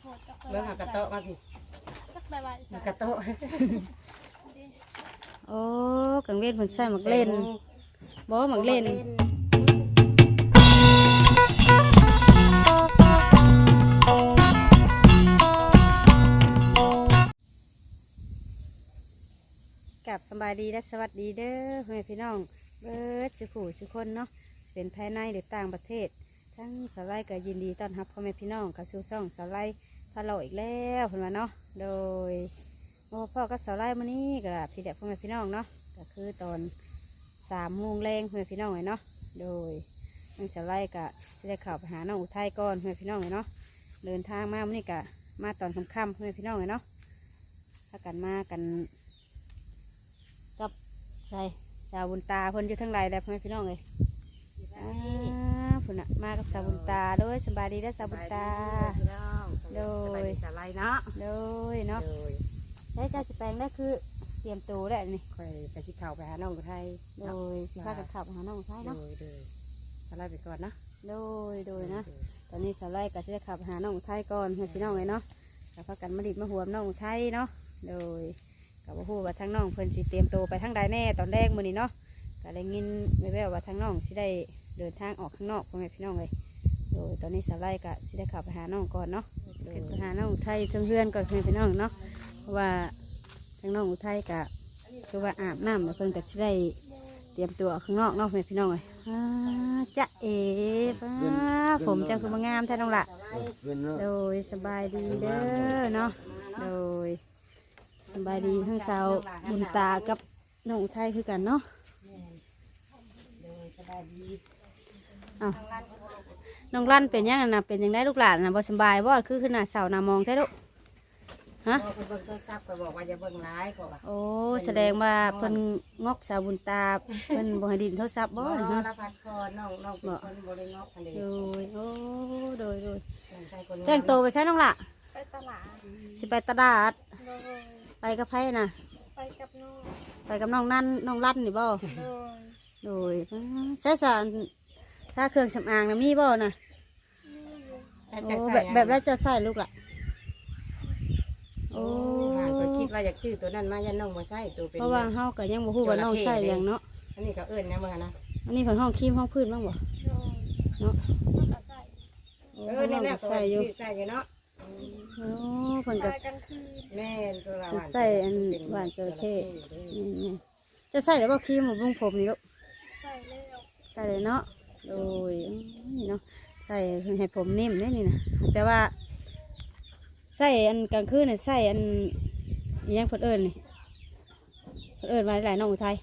โพดจักเบิ่งหากระโตะมาพี่จักไปไว้หากระโตะโอ้กังเวทเพิ่นใส่หมักเล่นบ่หมักเล่น กับสำบายดีและสวัสดีเด้อพ่อแม่พี่น้อง เบิดสุขู่สุคนเนาะเป็นภายในหรือต่างประเทศ ทั้งสาวไลก็ยินดีต้อนรับพ่อแม่พี่น้องกับสู่ซ่องสาวไล พาเราอีกแล้วเพิ่นว่าเนาะ โดยโอ้พ่อก็สาวไล่มานี่ก็พี่เด็กพ่อแม่พี่น้องเนาะ ก็คือตอนสามโมงแรงพ่อแม่พี่น้องเลยเนาะ โดยน้องสาวไล่ก็จะได้เข่าวไปหาน้องอุทัยก่อนพ่อแม่พี่น้องเลยเนาะ เดินทางมามื่อนี้ก็มาตอนค่ำๆพ่อแม่พี่น้องเลยเนาะถ้ากันมากันกับใช่สาวบุญตาเพิ่นอยู่ทั้งไรแล้วพ่อแม่พี่น้องเลยอ่าพุ่นน่ะมากับสาวบุญตาโดยสำบายดีแล้วสาวบุญตา โดยสบายดีสบายเนาะโดยเนาะโดยใช้เจ้าสิแปลงได้คือเตรียมตัวได้วนี่ ค่อยไปสิเข้าไปหาน้องอุทัยโดยสิพากันขับหาน้องชายโดเนาะ ยโดยสลายไปก่อนนะโดยโดยนะ ตอนนี้สาวไล่ก็จะได้ขับหาน้องไทยก่อนเพื่อนพี่น้องเลยเนาะกับพากันมาดิบมาหวมน้องไทยเนาะ โดยกับว่าพูดว่าทั้งน้องเพิ่นสิเตรียมตัวไปทั้งใดแน่ตอนแรกมื้อนี้เนาะก็ได้ยินแว่วๆว่าทั้งน้องสิได้เดินทางออกข้างนอกพ่อแม่พี่น้องเลย โดยตอนนี้สาวไล่ก็สิได้ขับไปหาน้องก่อนเนาะ ขึ้นไปหาน้องไทยเพื่อนๆก่อนเพื่อนพี่น้องเนาะเพราะว่าทั้งน้องอุทัยก็คือว่าอาบน้ำแล้วเพิ่นก็สิได้เตรียมตัวออกข้างนอกเนาะเพื่อนพี่น้องเลยอ่าจ๊ะเอ๋ป้าผมเจ้าคือมางามแท้น้องละเป็นเนาะโดยสบายดีเด้อเนาะโดยสบายดีทั้งสาวบุญตากับน้องอุทัยคือกันเนาะโดยสบายดีอ้าว น้องลั่นเป็นยังไงนะเป็นยังได้ลูกหลานนะบ่สำบายบ่คือขนาดเสาหนามองแท้ลูกฮะพอเพิ่นเบิ่งโทรศัพท์ก็บอกว่าอย่าเบิ่งหลายก็ว่าโอ้แสดงว่าเพิ่นงอกสาวบุญตาเพิ่นบ่ให้ดินโทรศัพท์บ่บ่นะฮะฮะ ละพัดคอน้องน้องเป็นคนบ่ได้งอกอันนี้โดยโอ้โดยโดยใช่คนแต่งตัวไปใช้น้องละไปตลาดสิไปตลาดโดยไปกับไผน่ะ ไปกับน้องไปกับน้องนั่นน้องลั่นนี่บ่โดยโดยอ้าใช้สาร ถ้าเครื่องสำอางนะมีบ่นะนี่อยู่โอ้แบบแบบแล้วจะใส่ลูกละโอ้ โอ้ห่างก็คิดว่าอยากซื้อตัวนั้นมายันน้องมาใส่ตัวเป็นเพราะว่าเฮาก็ยังบ่ฮู้ว่าน้องใส่หยังเนาะ อันนี้ก็เอิ้นนะเบิ่งนะอันนี้เพิ่นห้องครีมห้องพื้นบ้างบ่โดยเนาะมันก็ใส่โอ้เออนี่แหละใส่อยู่ใส่อยู่เนาะโอ้เพิ่นก็ ใส่กันคืนแม่นตัวละใส่อันหวานจระเข้ นี่ๆจะใส่ได้บ่ครีมบำรุงผมนี่ลูกใส่แล้วใส่เลยเนาะ โดยนี่เนาะใส่ให้ผมนิ่มเนี่ยนี่นะแต่ว่าใส่อันกลางคืนเนี่ยใส่อันอิหยังเพิ่นเอิญนี่เพิ่นเอิญมาหลายๆน้องอุทัย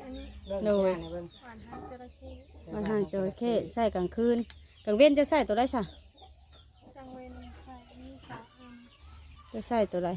อันนี้เบิ่งโดยซ่านะเบิ่งหวานทางจระเข้มันห่างจระเข้ใส่กลางคืนกลางเว้นจะใส่ตัวไรซะจังเวนใส่นี่สามอันจะใส่ตัวไร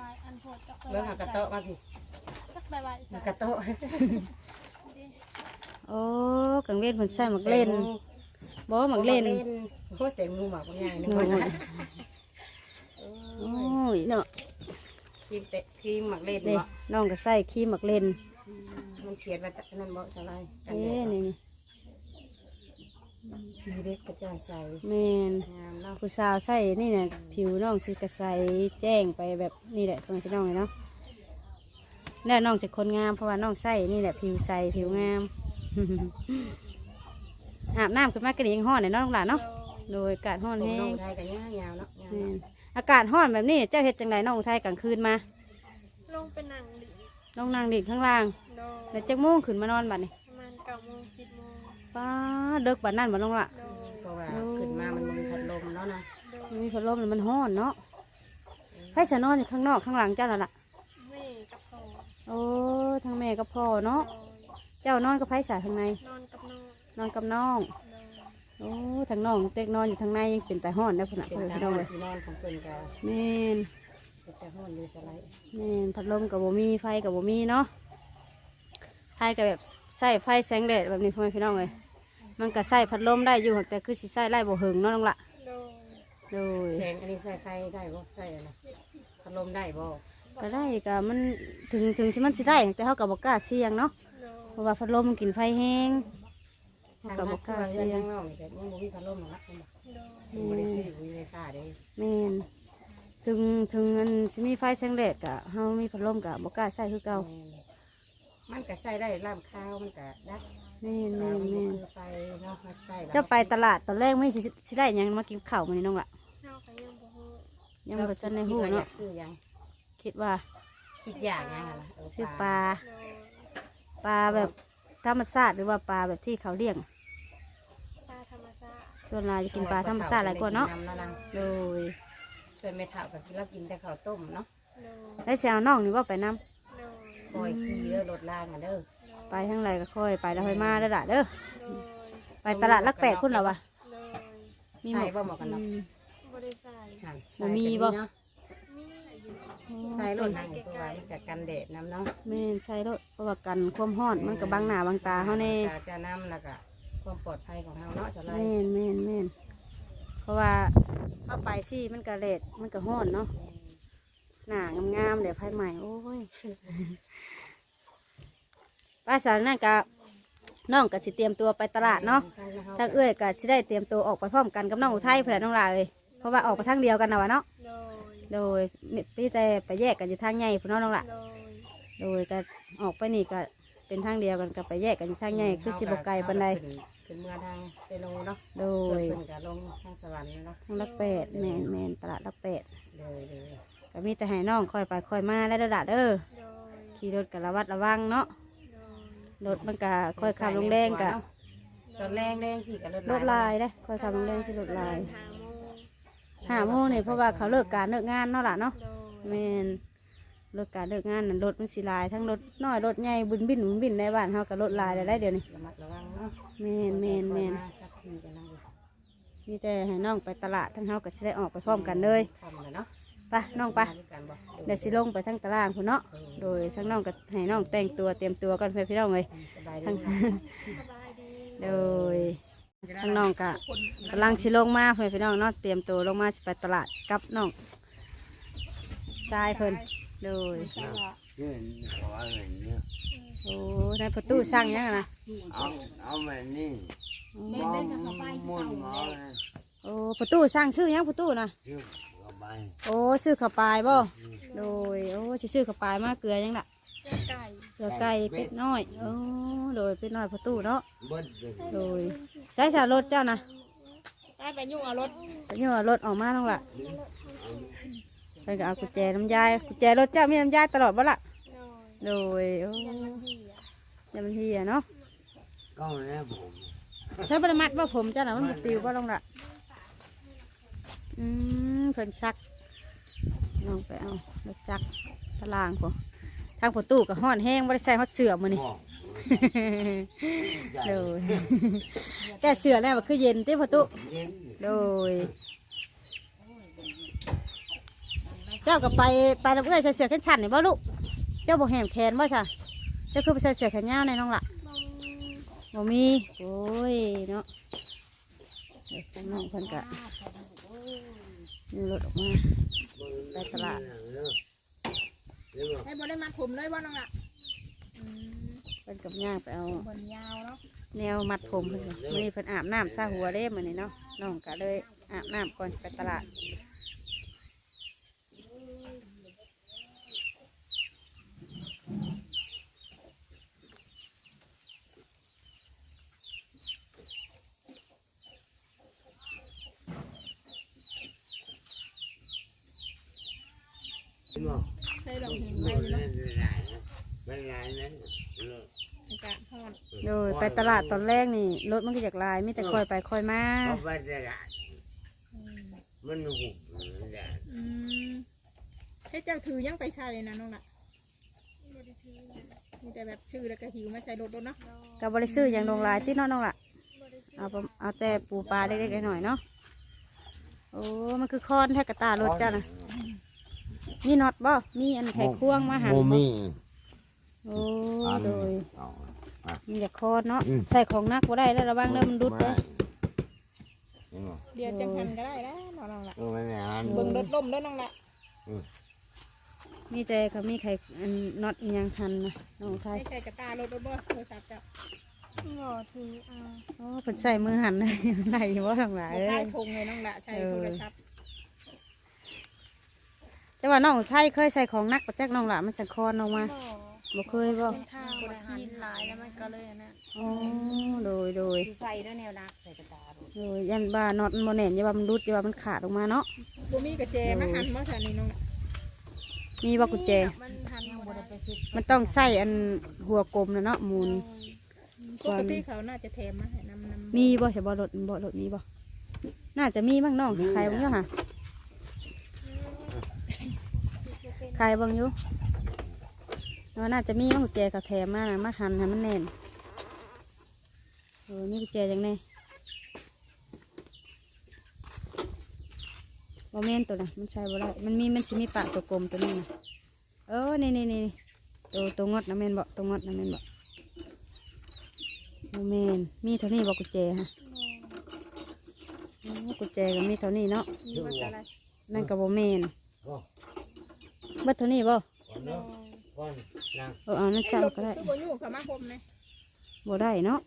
ลายอันโพดจักไปเบิ่งหากระโตะมาพี่จักไปไว้หากระโตะ โอ้กลางเว้นเพิ่นใส่หมักเล่นบ่หมักเล่นโคตรเต็มมือหมากใหญ่นึกโอ้ว่ายโอ้ยเนาะครีมเตะครีมหมักเล่นเด้บ่น้องก็ใส่ครีมหมักเล่นมันเขียนว่านั่นบ่สลายกันเอ้แดดนี่นี่ผิวเด็กกระจ่างใสแม่นงามเนาะผู้สาวใส่นี่เนี่ยผิวน้องสิกระใสแจ้งไปแบบนี่แหละพ่อแม่พี่น้องเลยเนาะแล้วน้องจะคนงามเพราะว่าน้องใส่นี่แหละผิวใสผิวงาม อาบน้ำขึ้นมากระดิ่งห้อนเนี่ยเนาะน้องหลานเนาะโดยอากาศห้อนผมแห้น้องงไทยกันยาวๆเนาะยาวแม่เนาะนอากาศห้อนแบบนี้เจ้าเฮ็ดจังไรน้องอุทัยกลางคืนมาลงเป็นหนังดิน้องนางดิ่งข้างล่างโดยแล้วจักโมงขึ้นมานอนบัดนี่ประมาณเก้าโมงสิบโมงป้าเด็กบัดนั่นบัดน้องละโดยเพราะว่าขึ้นมามันมีพัดลมเนาะนะโดยมันมีพัดลมแล้วมันห้อนเนาะไพ่จะนอนอยู่ข้างนอกข้างหลังเจ้าละล่ะแม่กับพ่อโอ้ทั้งแม่กับพ่อเนาะโดย เจ้านอนกับไพ่สายทางในนอนกับน้องนอนกับน้องโดยโอ้ทางน้องเต็กนอนอยู่ทางในยังเป็นแต่ห้อนนะพุ่นน่ะเป็นเพื่อนทางพี่น้องเลยที่นอนของเพิ่นก็แม่นเป็นแต่ห้อนอยู่สลายแม่นพัดลมกับบ่มีไฟกับบ่มีเนาะไฟกับแบบใส่ไฟแสงแดดแบบนี้พ่อแม่พี่น้องเลยมันก็ใส่พัดลมได้อยู่แต่คือสิใส่ไล่บ่เหิงเนาะน้องละโดยโดยแสงอันนี้ใส่ไฟได้บ่ใส่อะไรพัดลมได้บ่ก็ได้ก็มันถึงถึงสิมันสิได้แต่เขากับบ่กล้าเสี่ยงเนาะโดย เพราะว่าพัดลมมันกินไฟแห้งเขาทางก็นับ่กกล้าเรืเสีอนยทางนอกนี่ก็ยังบ่มีพัดลมหรอกนะคุณบอกโดยบ่ได้ซื้อบ่ได้ค่าเด้แม่นถึงถึงอันสิมีไฟแสงแดดกะเฮามีพัดลมกะบ่กล้าใช้คือเก่ามันก็ใส่ได้ล่ามข้าวมันก็ดักแม่นข้าแม่วนแม่นคือไฟเนาะมาใส่เจะไปตลาดตอนแรกไม่สิสิได้หยังมากินข้าวมื้อนี้น้องล่ะเฮาก็ยังบ่ฮู้ยังบ่ทันได้ฮู้คิดว่อยาเนาะกซื้อหยังคิดว่าคิดอยากหยังอะล่ะเซื้อปลาโดย ปลาแบบธรรมชาติหรือว่าปลาแบบที่เขาเลี้ยงปลาธรรมชาติส่วนหลายจะกินปลาธรรมชาติหลายกว่าเนาะำเนาะนางโดยส่วนแม่เฒ่าก็กินเรากินแต่ข้าวต้มเนาะโดยได้เสียน้องนี่ว่าไปน้ำโดยคอยขี่เด้อรถล่างอะเด้อไปทั้งไรก็ค่อยไปแล้วค่อยมาเด้อล่ะเด้อโดยไปตลาดลักแปดคุณเหรอวะโดยมีใส่หมบ่หมวกกันน็อกอืมบ่ได้ใส่หั่นบ่มีบ่เนาะมี ใส่รถนั่งเพราะว่ามันจะกันแดดน้ำเนาะแม่นใช่รถเพราะว่ากันความร้อนมันก็บังหน้าบังตาเฮาแน่จะจะน้ำแล้วก็ความปลอดภัยของเราเนาะจะไล่แม่นแม่นแม่นเพราะว่าเข้าไปสิมันก็เลดมันก็ร้อนเนาะหน้างามๆเดี๋ยวภายใหม่โอ้ยป้าสาวนั่นก็น้องก็สิเตรียมตัวไปตลาดเนาะทางเอื้อยก็สิได้เตรียมตัวออกไปพร้อมกันกับน้องอุทัยเพื่อนน้องลาเลยเพราะว่าออกไปทางเดียวกันนะวะเนาะ โดย โดยพี่แต่ไปแยกกันอยู่ทางใหญ่พุ่นเนาะน้องละโดยโดยก็ออกไปนี่ก็เป็นทางเดียวกันก็ไปแยกกันอยู่ทางใหญ่คือสิบไกลปันใดขึ้นเมื่อทางเซโนเนาะโดส่วนยเพิ่นก็ลงทางสวรรค์เนาะทางลักแปดแมนแมนตลาดลักแปดเลยเลยก็มีแต่ให้น้องคอยไปคอยมาแล้วเด้อละเด้อโดยขี่รถกับระวัดระวังเนาะโดยรถมันก็คอยขับลงแดงกะตอนแรงแรงสิกับรถลายเด้อคอยขับลงแดงสิรถลายหาโมง ห้าโมงนี่เพราะว่าเขาเลิกการเลิกงานเนาะล่ะเนาะโดยแมนรถการเลิกงานนั่นรถมันสิหลายทั้งรถน้อยรถใหญ่บุญบินบุญบินในบ้านเฮากับรถหลายได้เดี๋ยวนี้ระมัดระวังเนาะแมนแมนแมนขับขี่กันนั่งมีแต่ให้น้องไปตลาดทั้งเฮาก็สิได้ออกไปพร้อมกันเลยคำเลยเนาะไปน้องไปเดี๋ยวสิลงไปทั้งตารางพุ่นเนาะโดยทั้งน้องก็ให้น้องแต่งตัวเตรียมตัวกันเพื่อพี่น้องเลยสบายทั้งดีสบายดี โดย ทั้งน้องก็กำลังสิลงมาเพื่อพี่น้องเนาะเตรียมตัวลงมาสิไปตลาดกับน้องชายเพิ่นโดยเงินขอเงินเนี่ยโอ้ในประตูช่างยังนะเอาเอามานี่มองมุนหมอนะโอ้ประตูช่างชื่อยังประตูนะชื่อกับไปโอ้ซื้อข้าวปลายบ่โดยโอ้สิซื้อข้าวปลายมาเกลือยังล่ะเจ้าไก่เกลือไก่เป็ดน้อยโอ้โดยเป็ดน้อยประตูเนาะเบิ้ลเลยโดย ใช้สารถเจ้านะได้ไปยุ่งเอารถนี่ว่ารถออกมาต้องล่ะไปก็เอากุญแจน้ำยายกุญแจรถเจ้ามีน้ำยายตลอดบ่ล่ะโดยโดยโอ้ยันมันเหี่ยยามันเฮียเนาะก็แล้วผมใช้ประมัดว่าผมเจ้าน่ะมันบ่ปิวบ่ลงล่ะอืมเพิ่นซักลองไปเอารถจักรตารางพอทางประตูก็ห้อนแห้งบ่ได้ใส่ฮอดเสือมื้อนี้บอก โดยแกเสือแล้วมันคือเย็นติประตูเย็นโดย เจ้าก็ไปไปรับเอื้อยใส่เสือแขนชันนี่บ่ลูกเจ้าบ่แหมแขนบ่จ้ะเจ้าคือไปใส่เสือแขนยาวในน้องล่ะบ่มีโอ้ยเนาะเดี๋ยวข้างน้องเพิ่นก็นี่รถออกมาไปตลาด ให้บได้มัดผมเลยบ่น้องละเพิ่นกับย่างไปเอาบนยาวเนาะแนวมัดผมเพิ่นก็มื้อนี้เพิ่นอาบน้ำซาหัวเด้มื้อนี้เนาะน้องก็เลยอาบน้ำก่อนสิไปตลาดบอกใช้ดอกหินไม่ไปเนาะได้ไม่ได้นะอา กาศร้อนโดยไปตลาดตอนแรกนี่รถมันก็อยากลายมีแต่คอยไปคอยมาเขาไปตลาดมันหุบเลย อืมให้เจ้าถือยังไปใช้นะน้องละมีแต่แบบชื่อแล้วก็หิวมาใส่รถรถเนาะกับบริซื้ออย่างลงลายที่น้องน้องล่ะเอาประเอาแต่ปูปลาเล็กๆหน่อยๆเนาะโอ้มันคือคอนแทกกระตารถจ้านะมีน็อตบ่มีอันไขควงมาหันโมบ่มีโอ้โดย เอา มันอยากคอนเนาะ อืม ใส่ของหนักบ่ได้แล้วระวังเด้อมันดุดเด้อเดี๋ยวจังหันก็ได้แล้วน้องละเออไม่ได้อ่านเบิ่งรถล่มแล้วน้องละมีแต่เขามีไข่อันน็อตอีหยังทันนะน้องไทยไม่ใช่กระตารถรถบ่โทรศัพท์เจ้าบ่ถือเอาโอ้เพิ่นใส่มือหันไหนบ่ทั้งหลายเอาเอ้ใต้ย ทงเลยน้องละใช้โทรศัพท์แต่ว่าน้องไทยเคยใส่ของหนักประจักน้องหละมันสันคอนออกมาบ่ บ่เคยบ่มันทางบ่ได้กินหลายแล้วมันก็เลยอันนะอ๋อโดยโดยสิใส่ด้วยแนวนักใส่กระตาบ่โดยยันบ้าน็อตมันบ่แน่นอย่าว่ามันรุดอย่าว่ามันขาดออกมาเนาะ บ่มีกระแจมาหันบ่ซะนี่น้องละมีบ่กุญแจ มันหันยังบ่บ่ได้ได้ไปคิดมันต้องใส่อันหัวกลมนะเนาะหมูลปกติเขาน่าจะแถมมาให้น้ำน้ำมีบ่ใช่บ่รถบ่รถมีบ่น่าจะมีบ้างน้องใครบ้างอยู่ค่ะใครบ้างอยู่ ว่าน่าจะมีบ้างกุญแจกับแถมมานะมาหันให้มันแน่นโอ้ยมีกุญแจจังไงบ่แม่นตัวน่ะมันใช้บ่ได้มันมีมันสิมีปากตัวกลมตัวนี้นะเออนี่นี่นี่ตัวตัวงดนะแม่นบ่ตัวงดนะแม่นบ่บ่แม่นมีเท่านี้บ่กุญแจฮะโอ้กุญแจก็มีเท่านี้เนาะมีว่าจะอะไรนั่นก็บ่แม่นโอ้เบิดเท่านี้บ่ ก่อนเนาะก่อนนั่งเออเอานั่นไอ้จังรถก็ได้คือบ่อยู่กับมาคมเลยบ่ได้เนาะ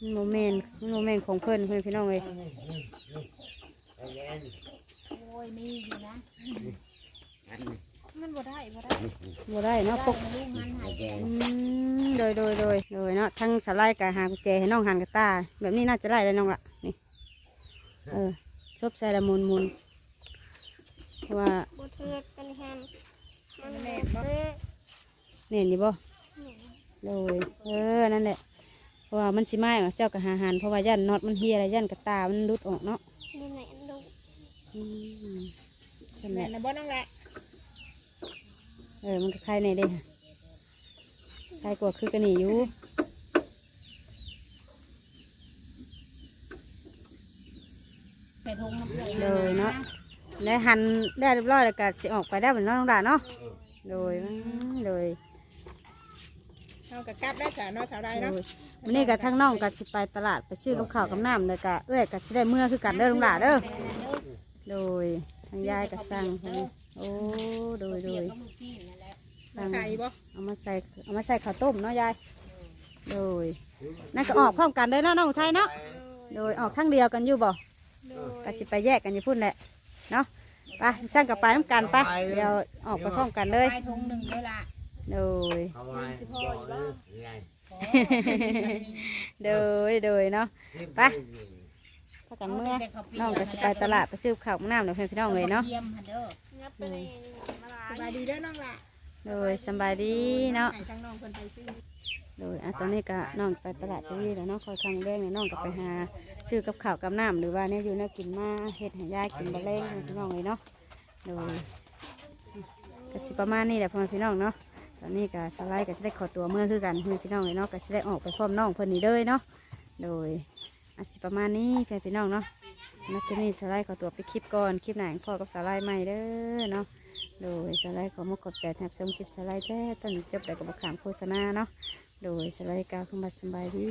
มันบ่แม่นมันบ่แม่นของเพิ่นเพิ่นพี่น้องเอ้ยนี่นี่นี่ไปเล่นโอ้ยมีอยู่นะ อันนี้มันบ่ได้บ่ได้บ่ได้เนาะปกลูกมันหายแกงอืมโดยโดยโดยโดยเนาะทั้งสไลด์กับหากุญแจให้น้องหันกับตา แบบนี้น่าจะได้เลยน้องละนี่เออซบใส่ละมุนมุนเพราะว่าบ่เทือกกันหันมัน แน่นบ่เน่นอยู่บ่โดยเออนั่นแหละเพราะว่ามันสิไม้ของเจ้ากับหาหันเพราะว่ายันน็อตมันเฮียอะไรยันกับตามันรุดออกเนาะนี่แหละลูกอืมใช่ไหมแม่นนะบ่น้องละเออมันก็คล้ายในเด้ค่ะคล้ายกว่าคือกระหนีอยู่ ใส่ทงน้ำเกลือ เลยเนาะ ได้หันได้เรียบร้อยแล้วก็สิออกไปได้เหมือนน้องดาเนาะโดยอืมโดยเฮาก็กลับได้จ้ะเนาะสาวใดโดเนาะยวันนี้กับทั้งน้องก็สิไปตลาดไปซื้อกับข้าวกับน้ำเลยก็เอ้ยก็สิได้เมื่อคือกันเด้อลุงดาเด้อโดยทางยายก็สั่งให้โอ้โดยโดยก็มือพี่นั่นแหละมาใส่บ่เอามาใส่เอามาใส่ข้าวต้มเนาะยายโดยนั่นก็ออกพร้อมกันเด้อเนาะน้องอุทัยเนาะโดยออกข้างเดียวกันอยู่บ่โดก็ยสิไปแยกกันอยู่พุ่นแหละเนาะ ไปสั่งกับไปน้ำกันไปเดี๋ยวออกไปพร้อมกันเลยใส่ทงหนึ่งเลยล่ะโดยเอาไว้บอกเลยไงโดยโดยเนาะไปพากันเมื่อน้องก็สิไปตลาดไปซื้อข้าวกับน้ำเดี๋ยวเพื่อนพี่น้องเลยเนาะเยี่ยมหันเด้องับไปเลยสบายดีเด้อน้องละโดยสำบายดีเนาะให้ทั้งน้องเพิ่นไปซื้อโดยอะตอนนี้ก็น้องไปตลาดไปนี่แล้วเนาะคอยครั้งแรกเนี่ยน้องก็ไปหา ซื้อกับข้าวกับน้ำหรือว่าเนี่ยอยู่เนี่ยกินมาเฮ็ดให้ยายกินบะเล้งให้พี่น้องเลยเนาะโดยก็สิประมาณนี้แหละพ่อแม่พี่น้องเนาะตอนนี้ก็สไลด์ก็จะได้ขอตัวเมื่อคือกันพี่น้องเลยเนาะก็จะได้ออกไปพร้อมน้องเพิ่อนนี่เลยเนาะโดยอาสิประมาณนี้เพื่อนพี่น้องเนาะนักจะนี่สไลด์ขอตัวไปคลิปก่อนคลิปไหนพ่อกับสไลด์ใหม่เด้อเนาะโดยสไลด์ขอมาขอบใจแทบชมคลิปสไลด์แท้ตอนนี้จบแต่กับขามโฆษณาเนาะโดยสไลด์กาวขึ้นมาสบายดี